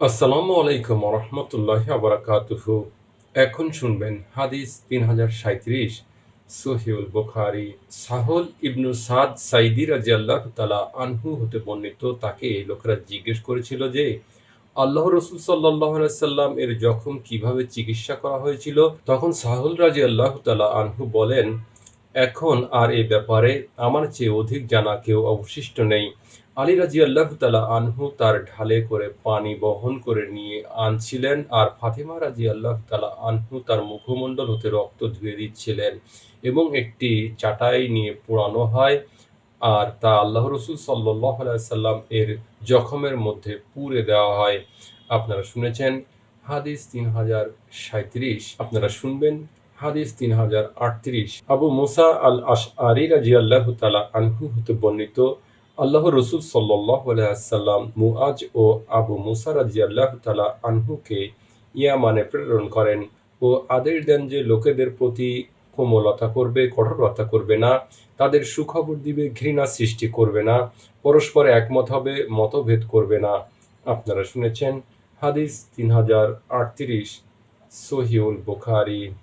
আসসালামু আলাইকুম রহমতুল্লাহ আবরাকাতুহু এখন শুনবেন হাদিস তিন হাজার সাঁত্রিশ সহিউল বুখারি। সাহল ইবনু সাদ সাইদি রাজি আল্লাহ তালা আনহু হতে বর্ণিত, তাকে লোকেরা জিজ্ঞেস করেছিল যে আল্লাহ রসুল সাল্লাহ সাল্লাম এর জখম কীভাবে চিকিৎসা করা হয়েছিল? তখন সাহুল রাজি আল্লাহ তালা আনহু বলেন এখন আর এ ব্যাপারে আমার চেয়ে অধিক জানা কেউ অবশিষ্ট নেই। আলী রাজি আল্লাহ আনহু তার ঢালে করে পানি বহন করে নিয়ে আনছিলেন আর ফাতেমা রাজি আল্লাহ আনহু তার মুখমণ্ডল হতে রক্ত ধুয়ে দিচ্ছিলেন এবং একটি চাটাই নিয়ে পোড়ানো হয় আর তা আল্লাহ রসুল সাল্লাহ সাল্লাম এর জখমের মধ্যে পুড়ে দেওয়া হয়। আপনারা শুনেছেন হাদিস তিন হাজার সাঁত্রিশ আপনারা শুনবেন হাদিস তিন হাজার আটত্রিশ। আবু মুসা আল আশ আরি রাজি আল্লাহ তালা আনহু হতে বর্ণিত আল্লাহ রসুল আলাইসাল্লাম মুআজ ও আবু মুসা রাজি আল্লাহ তালা আনহুকে ইয়ামানে প্রেরণ করেন ও আদেশ দেন যে লোকেদের প্রতি কোমলতা করবে, কঠোরতা করবে না, তাদের সুখবর দিবে, ঘৃণা সৃষ্টি করবে না, পরস্পর একমত হবে, মতভেদ করবে না। আপনারা শুনেছেন হাদিস তিন হাজার আটত্রিশ সহিউল বুখারি।